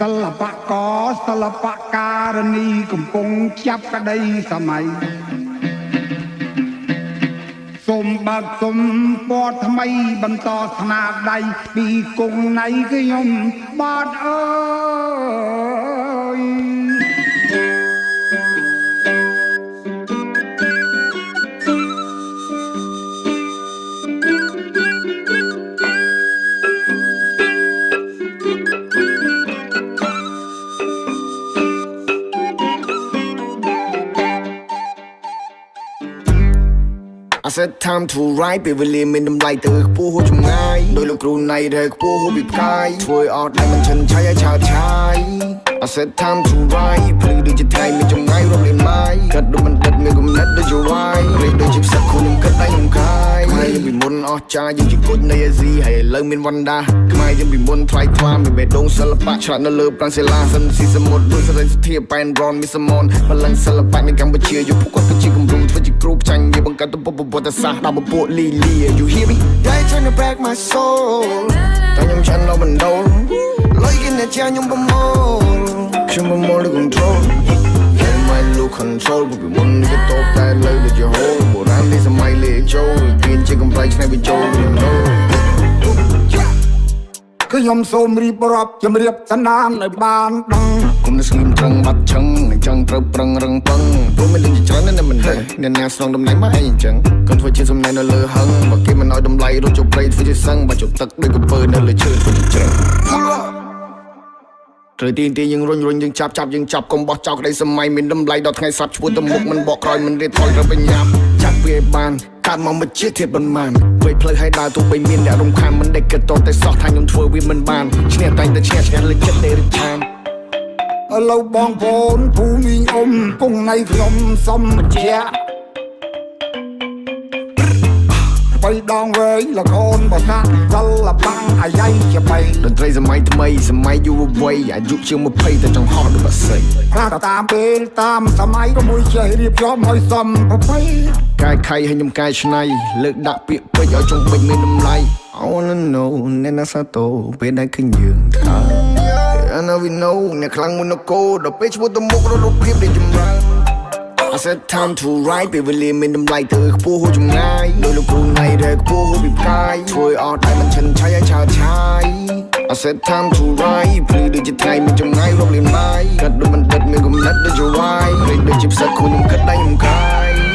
សិល្បករសិល្បការនីកំពុងចាប់ក្តីសម័យសូមបើកសុំពណ៌ថ្មីបន្តស្នាដៃពីគង់ណៃខ្ញុំបាទអើយ I said time to ride ពេលវេលាមានតម្លៃទៅខ្ពស់ហួសចម្ងាយដោយលោកគ្រូណៃដែលខ្ពស់ហួសពីផ្កាយធ្វើអត់ដែលមិនឈិនឆាយឲ្យឆាតឆាយ I said time to ride ភ្លឺដូចជាថ្ងៃមានចម្ងាយរាប់លានម៉ាយកាត់ដូចមិនដិតមានគំនិតដូចជាវាយរេដូចជាផ្សិតខ្លួនខ្ញុំគិតដៃខ្ញុំខាយ ខ្មែរយើងពីមុនអស់ចាយើងជាគុជនៃអាស៊ីហើយឥឡូវមានវណ្ដាខ្មែរយើងពីមុនថ្លៃថ្លាមានបេះដូងសិល្បៈឆ្លាតនៅលើប្រាំងសិលាសិនស៊ីសមុទ្រដូចសរិទ្ធិប៉ែនរ៉នមីសមនបល្ល័ងសិល្បៈនៅកម្ពុជាយុគគាត់គឺជាគំរូធ្វើជាគ្រូផ្ចាញ់វាបង្កើតទៅពុទ្ធប្រវត្តិសាស្ត្រដល់ពពួកលីលី You hear me They trying to break my soul តែខ្ញុំឆ្អិននៅបណ្ដូលលុយគេអ្នកជាខ្ញុំប្រមូលខ្ញុំប្រមូលដូច control Get my look control ពីមុនគេតបតែលើដូចជាហូលបុរាណនេះសម័យលេខចូលទៀនជាកំ pl ៃឆ្នៃវាចូល you know គឺខ្ញុំសូមរៀបរាប់ជំរាបសនាមឲ្យបានដឹងគុំនៅស្ងៀមត្រឹងបាត់ឆឹងអញ្ចឹងត្រូវប្រឹងរឹងពឹងព្រោះមានលឹងជាច្រើនណាស់មិនដឹងអ្នកណាស្នងតម្លៃមកអីអញ្ចឹងកូនធ្វើជាសំណែននៅលើហឹងបើគេមិនឲ្យតម្លៃរត់ចូលព្រៃធ្វើជាសឹងបើជប់ទឹកដូចកំពើនៅលើឈើធ្វើជាច្រឹង ត្រូវទីទីយើងរុញរុញយើងចាប់ចាប់យើងចាប់កុំបោះចោលក្តីសម័យមានតម្លៃដល់ថ្ងៃស្រាប់ឈ្មោះទៅមុខមិនបកក្រោយមិនរៀបថយត្រូវបញ្ញាប់ចាក់វាឲ្យបានកាត់មកមិនជាធៀបប៉ុន្មានវេផ្លូវឲ្យដើរទោះបីមានអ្នករំខានមិនដែលគិតតតែសោះថាខ្ញុំធ្វើវាមិនបានឈ្នះតែងតែឈ្នះឈ្នះលើចិត្តតែរិឆានឥឡូវបងប្អូនភូមិអ៊ំគង់ណៃខ្ញុំសុំបញ្ជា ក់បីដងវែងលខូនបកាសិល្បៈអាយ៉ៃជាបីតន្ត្រីសម័យថ្មីសម័យយុវវ័យអាយុជាង20តែចង់ហោះដូចបាសីខ្លះក៏តាមពេលតាមសម័យក៏មួយចេះរៀបចំឲ្យសមប្រពៃកាយខៃឲ្យខ្ញុំកាយឆ្នៃលើកដាក់ពាក្យពេចន៍ឲ្យចុងបិចមានតម្លៃ I wanna know អ្នកណាសាតូពេលដែលឃើញយើងថា I know we know អ្នកខ្លាំងមុននគរដល់ពេលឈ្មោះទៅមុខរត់រូបភាពដែលចម្រើន I said time to ride ពេលវេលាមានតម្លៃទៅខ្ពស់ហួសចម្ងាយដោយលោកគ្រូណៃដែលខ្ពស់ហួសពីផ្កាយធ្វើអត់តែមិនឈិនឆាយឲ្យឆាតឆាយ I said time to ride ភ្លឺដូចជាថ្ងៃមានចម្ងាយរាប់លានម៉ាយកាត់ដូចមិនដិតមានគំនិតដូចជាវាយរេដូចជាផ្សិតខ្លួនខ្ញុំគិតដៃខ្ញុំខាយ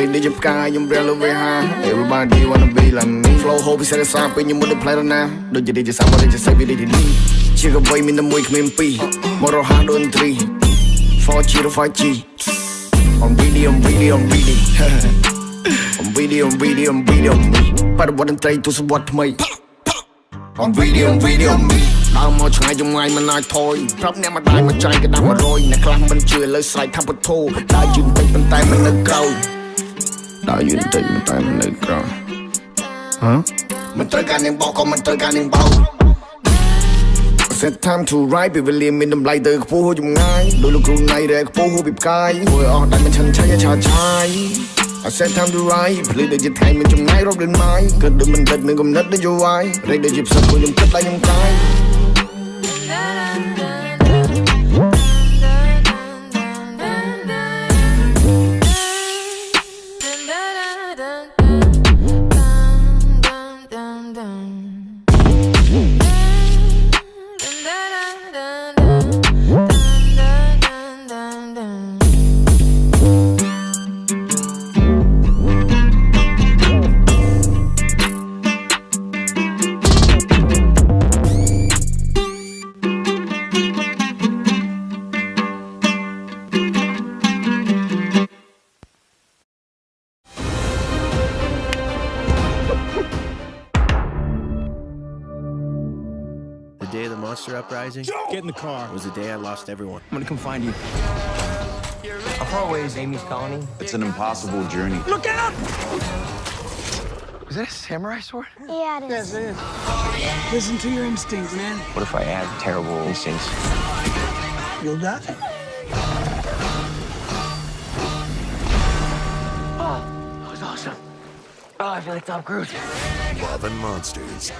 រេដូចជាផ្កាយខ្ញុំរៀលលើវាហា Everybody wanna be like me flow ហូបពិសេសសាពេលខ្ញុំមុនដូចផ្លែរណាដូចជាដូចជាសាប់ដូចជាសាច់វាដូចជានេះជាកបីមានតែមួយគ្មានពីរមករហ័សដូចត្រី 4G ឬ 5G I'm really I'm really I'm really I'm really I'm really I'm really I'm me បរិបទតន្ត្រីទស្សវត្សថ្មី I'm really I'm really I'm me ដើរមកឆ្ងាយចម្ងាយមិនអាចថយប្រាប់អ្នកមកដៃមកចាយក៏ដាក់100អ្នកខ្លះមិនជឿលើស្រែកថាពុទ្ធោដើរយឺនតិចប៉ុន្តែមិននៅក្រោយ ដើរយឺនតិចប៉ុន្តែមិននៅក្រោយហ៎មិនត្រូវការនាងបោកក៏មិនត្រូវការនាងបោក Set time to ride ពេលវេលាមានតម្លៃទៅខ្ពស់ហួសចម្ងាយដោយលោកគ្រូណៃដែលខ្ពស់ហួសពីផ្កាយធ្វើអស់ដែលមិនឈិនឆាយឆាឆាយ I said time to ride ភ្លឺដូចជាថ្ងៃមានចម្ងាយរាប់លានម៉ាយគិតដូចមិនដិតមានគំនិតដូចជាវាយរេដូចជាផ្សិតខ្លួនខ្ញុំគិតតែខ្ញុំកាយ Protester uprising. Get in the car. It was the day I lost everyone. I'm gonna come find you. How far away is Amy's colony? It's an impossible journey. Look out! Is that a samurai sword? Yeah, it is. Yes, it is. Listen to your instincts, man. What if I have terrible instincts? You'll die. Oh, that was awesome. Oh, I feel like Tom Cruise. Love and Monsters.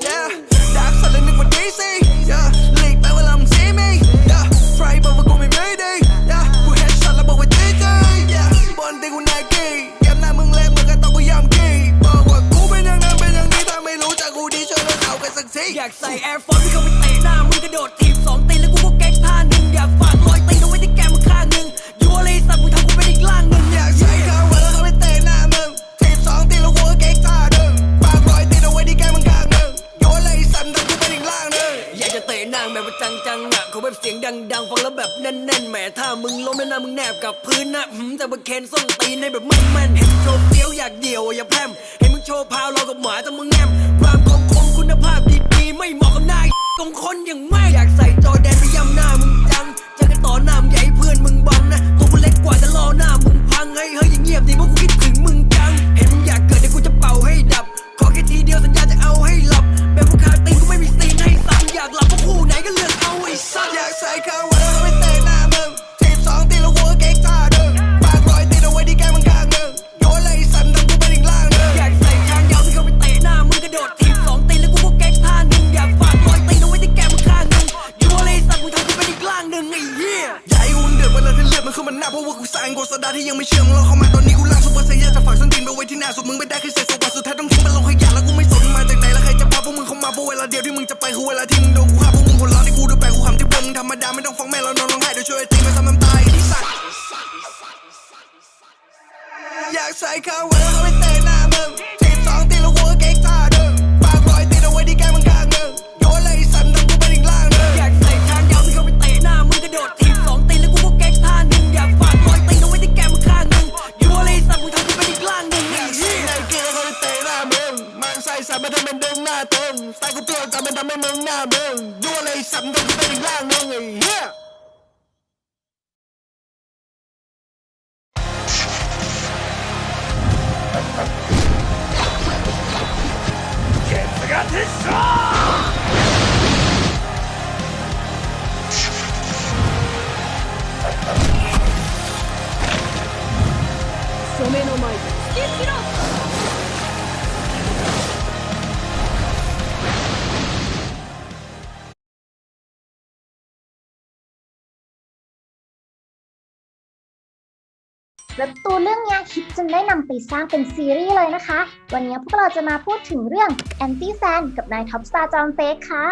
Yeah. นางแม่ว่าจังจังอะเขาแบบเสียงดังดังฟังแล้วแบบแน่นแน่นแหมถ้ามึงล้มแล้วนะมึงแนบกับพื้นนะหืมแต่ว่าเคนส้นตีในแบบมึงแม่นเห็นโชว์เดียวอยากเดียวอย่าแพมให้มึงโชว์พาวเรากับหมาแต่มึงแงมความคงคมคุณภาพดีๆไม่เหมาะกับนายตรงคนอย่างแม่อยากใส่จอแดนไปย้ำหน้ามึงจังจะกันต่อหน้ามึงใหญ่เพื่อนมึงบังนะตัวกูเล็กกว่าจะรอหน้ามึงพังเฮ้ยเฮ้ยอย่าเงียบดิเพราะกูคิดถึง nigga look always suck. Yeah, psycho. ดาไม่ต้องฟังแม่เรานอนร้องไห้เดี๋ยวช่วยตีไม่ต้อน้ำตายที่สั่นอยากใส่ข้าวไวแล้วเขาไม่ และตัวเรื่องนี้คิดจนได้นำไปสร้างเป็นซีรีส์เลยนะคะ วันนี้พวกเราจะมาพูดถึงเรื่องแอนตี้แซนกับนายท็อปสตาร์จอมเฟกค่ะ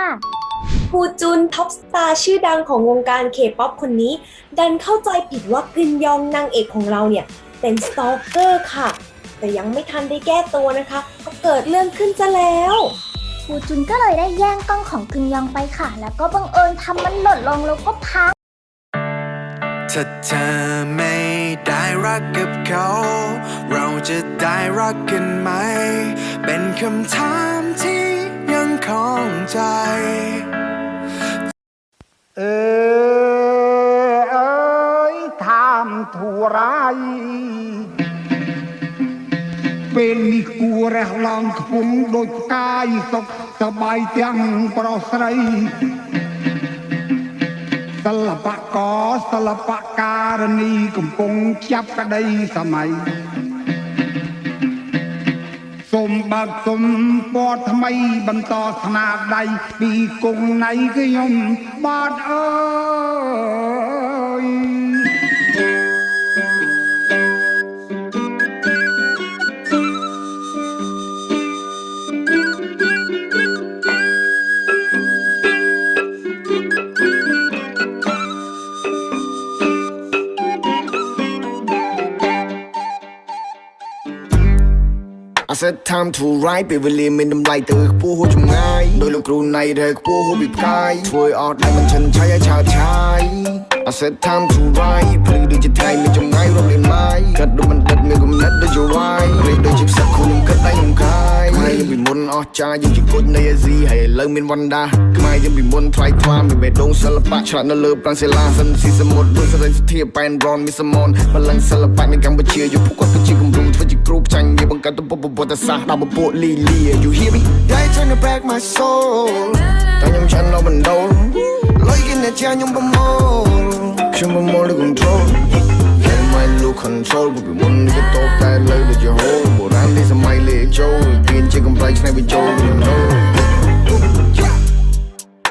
ฟูจุนท็อปสตาร์ชื่อดังของวงการเคป๊อปคนนี้ ดันเข้าใจผิดว่ากึนยองนางเอกของเราเนี่ย เป็นสตอกเกอร์ค่ะ แต่ยังไม่ทันได้แก้ตัวนะคะ ก็เกิดเรื่องขึ้นซะแล้วฟูจุนก็เลยได้แย่งกล้องของกึนยองไปค่ะ แล้วก็บังเอิญทำมันหล่นลงแล้วก็พังเธอไรักกับเขา เราจะได้รักกันไหม เป็นคำถามที่ยังคองใจ เออเอ้ยถามทุไรពេលនេះគួររះឡើងខ្ពង់ដោយផ្កាយសុខសบายទាំងប្រុសស្រី សិល្បករសិល្បការនីកំពុងចាប់ក្តីសម័យសូមបើកគុំពណ៌ថ្មីបន្តស្នាដៃពីគង់ណៃខ្ញុំបាទអើយ I said time to ride ពេលវេលាមានតម្លៃទៅខ្ពស់ហួសចម្ងាយដោយលោកគ្រូណៃដែលខ្ពស់ហួសពីផ្កាយធ្វើអត់ដែលមិនឈិនឆៃឲ្យឆើតឆាយ I said time to ride ព្រឺដូចជាថ្ងៃមានចម្ងាយរាប់លានម៉ាយកាត់ដូចមិនដិតមានគំនិតដូចជាវាយព្រេដូចជាផ្សឹកគូខ្ញុំកាត់ដៃខ្ញុំកាយខ្មែរយើងពីមុនអស់ចាយើងជាគុជនៃអាស៊ីហើយឥឡូវមានវណ្ដាខ្មែរយើងពីមុនថ្លៃថ្លាមានបេះដូងសិល្បៈឆ្លាតនៅលើប្រាំងសិលាសិនស៊ីសមុទ្រដូចសរិទ្ធធាប៉ែនរនមានសមនបលឹងសិល្បៈនៅកម្ពុជាយុគគាត់គឺជាគំរូធ្វើជា គ្រូផ្ចាញ់វាបង្កើតទៅពុទ្ធពុទ្ធសាសន៍ដល់ពពួកលីលី You hear me Yeah trying to break my soul តែខ្ញុំឆាននៅបណ្ដូលលុយគេអ្នកជាខ្ញុំប្រមូលខ្ញុំប្រមូលលើ control Yeah my look control ពីមុននេះក៏តបតែលើដូចជាហូលបុរាណនេះសម័យលេចូលទៀនជាកំไรឆ្នៃបញ្ចូល you know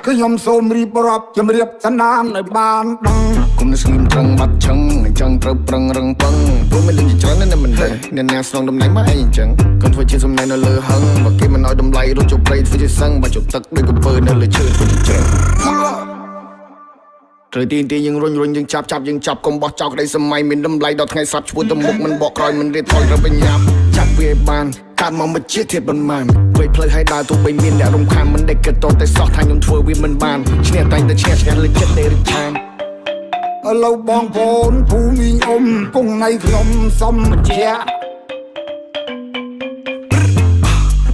គឺខ្ញុំសូមរៀបរាប់ជំរាបសនាមនៅបានដឹង គុំនៅស្ងៀមត្រង់បាត់ឆឹងអញ្ចឹងត្រូវប្រឹងរឹងពឹងព្រោះមានលឹងជាច្រើនណាស់មិនដឹងអ្នកណាស្នងតំណែងមកអីអញ្ចឹងកុំធ្វើជាសំណែននៅលើហឹងបើគេមិនឲ្យតម្លៃរត់ជប់ព្រៃធ្វើជាសឹងបើជប់ទឹកដូចកំពើនៅលើឈើធ្វើជាច្រើនត្រូវទីទីយើងរុញរុញយើងចាប់ចាប់យើងចាប់កុំបោះចោលក្តីសម័យមានតម្លៃដល់ថ្ងៃសាប់ឈ្មោះទៅមុខមិនបកក្រោយមិនរៀបថយត្រូវបញ្ញាប់ចាប់វាឲ្យបានកាត់មកមកជាធាតប៉ុន្មានវេផ្លូវឲ្យដើរទោះបីមានអ្នករំខានមិនដេកគិតតតែសោះថាខ្ញុំធ្វើវាមិនបានឈ្នះតែងតែឈ្នះឈ្នះលើចិត្តនៃរិទ្ធាន ឥឡូវបងប្អូនភូមិអ៊ំគង់នៃខ្ញុំសុំបញ្ជាក់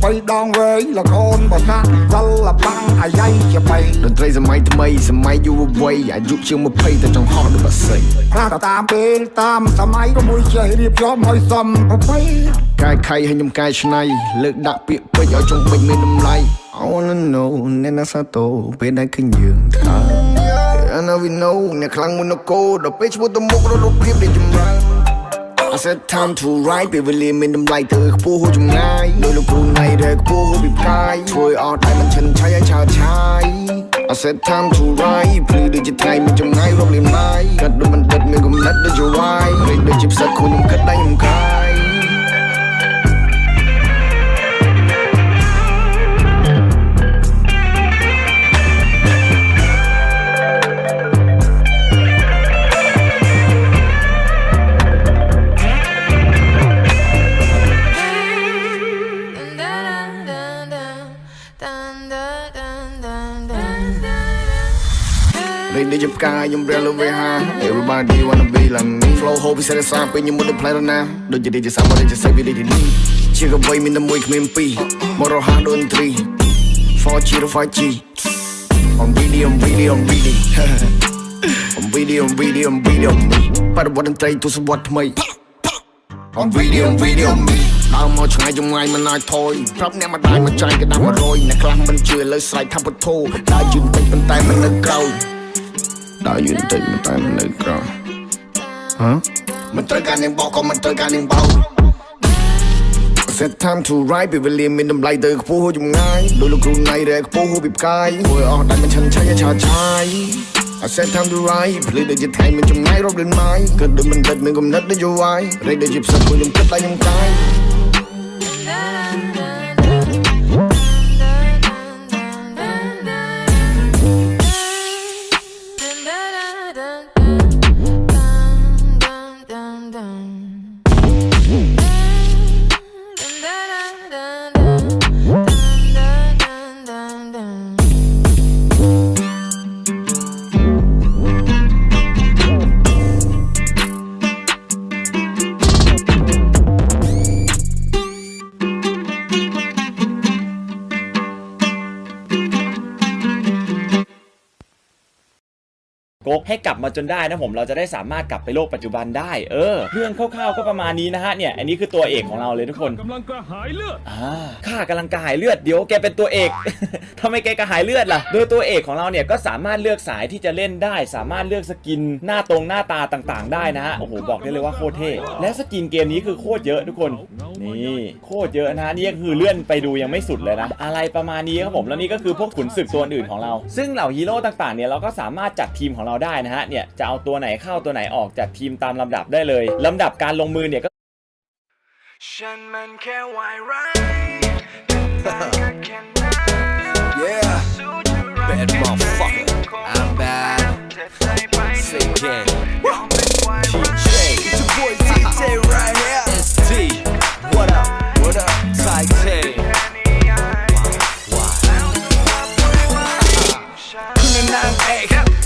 បីដងវែងលខូនបសាក់សិលបាំងអាយ៉ៃជាបីតន្ត្រីសម័យថ្មីសម័យយុវវ័យអាយុជាង20តែចង់ហោះដូចបាសីផ្លាស់តាមពេលតាមសម័យក៏មួយចេះរៀបចំឲ្យសមប្រពៃកាយខៃឲ្យខ្ញុំកាយឆ្នៃលើកដាក់ពាក្យពេចឲ្យចង់បិចមានតម្លៃ I wanna know អ្នកណាសាតូពេលដែលឃើញយើងថា I know we know អ្នកខ្លាំងមុននគរដល់ពេលឈ្មោះទៅមុខរត់រូបភាពនៃចម្រើន I said time to ride ពេលវេលាមានតម្លៃទៅខ្ពស់ហួសចម្ងាយដោយលោកគ្រូណៃដែលខ្ពស់ហួសពីផ្កាយធ្វើអត់តែមិនឈិនឆៃឲ្យឆើតឆាយ I said time to ride ព្រឺដូចជាថ្ងៃមានចម្ងាយរាប់លានម៉ាយកាត់ដូចមិនដិតមានគំនិតដូចជាវាយព្រេដូចជាផ្សឹកគូខ្ញុំកាត់ដៃខ្ញុំកាយ They did your guy, you real over here. Everybody wanna be like me. Flow hope is at the side, when you move the planet now. Do you did just some of just say we did it. Chica boy, me the muy clean P. Motor hard on three. 4G to 5G. On video, on video, on video. on video, on video, on video. បាត់វត្តតន្ត្រីទស្សវត្តថ្មី On video, on video, on me. ដើរមកឆ្ងាយចម្ងាយមិនអាចថយប្រាប់អ្នកម្ដាយមកចាយក៏ដាំ100អ្នកខ្លះមិនជឿលើស្រែកថាពុទ្ធោដើរយឺនពេកប៉ុន្តែមិននៅក្រោយ ដើរយឺនតិចមិនតែមិននៅក្រោយហ៎មិនត្រូវការនាងបោកក៏មិនត្រូវការនាងបោក Set time to ride ពេលវេលាមានតម្លៃទៅខ្ពស់ហួសចម្ងាយដោយលោកគ្រូណៃដែលខ្ពស់ហួសពីផ្កាយធ្វើអស់តែមិនឈិនឆៃឲ្យឆាតឆាយ I said time to ride ភ្លឺដូចជាថ្ងៃមានចម្ងាយរាប់លានម៉ាយគិតដូចមិនដិតមានគំនិតដូចយវាយរែកដូចជាផ្សឹកខ្ញុំគិតតែខ្ញុំកាយ ให้กลับมาจนได้นะผมเราจะได้สามารถกลับไปโลกปัจจุบันได้ เออเรื่องคร่าวๆก็ประมาณนี้นะฮะเนี่ยอันนี้คือตัวเอกของเราเลยทุกคนกำลังกระหายเลือดอ่าข้ากำลังกระหายเลือดเดี๋ยวแกเป็นตัวเอกทำไมแกกระหายเลือดล่ะโดยตัวเอกของเราเนี่ยก็สามารถเลือกสายที่จะเล่นได้ สามารถเลือกสกินหน้าตรงหน้าตาต่างๆ ได้นะฮะโอ้โหบอกได้เลยว่าโคตรเท่และสกินเกมนี้คือโคตรเยอะทุกคนนี่โคตรเยอะนะฮะนี่ก็คือเลื่อนไปดูยังไม่สุดเลยนะอะไรประมาณนี้ครับผมแล้วนี่ก็คือพวกขุนศึกตัวอื่นของเรา ซึ่งเหล่าฮีโร่ต่างๆเนี่ยเราก็สามารถจัดทีมของเราได้นะฮะเนี่ยจะเอาตัวไหนเข้าตัวไหนออกจัดทีมตามลำดับได้เลยลำดับการลงมือเนี่ยก็ฉันมันแค่วายร้าย Yeah Bad motherfucker I'm bad Say King TJ It's your boy TJ right here ST What up What up Ty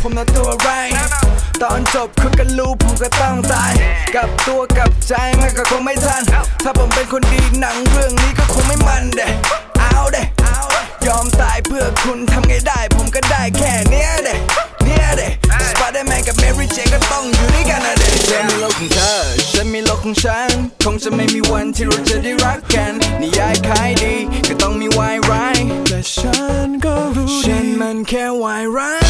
ผมน่ะตัวไรายตอนจบคุณก็รู้ผมก็ต้องตาย กับตัวกับใจมันก็คงไม่ทัน ถ้าผมเป็นคนดีหนังเรื่องนี้ก็คงไม่มันเด้เอาเด้ยอมตายเพื่อคุณทำไงได้ ผมก็ได้แค่เนี้ยเด้เนี่ยเด้สไปเดอร์แมนกับแมรี่เจก็ต้องอยู่ด้วยกันนะเด้ฉันมีโลกของเธอฉันมีโลกของฉัน คงจะไม่มีวันที่เราจะได้รักกันนิยายขายดีก็ต้องมีวายร้ายแต่ฉันก็รู้ฉันมันแค่วายร้าย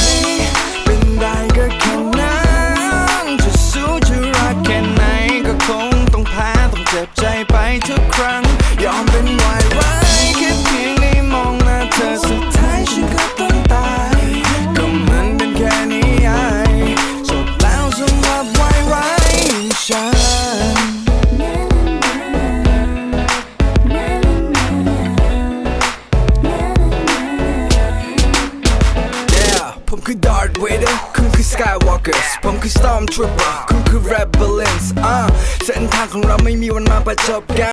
up, what's up, guys?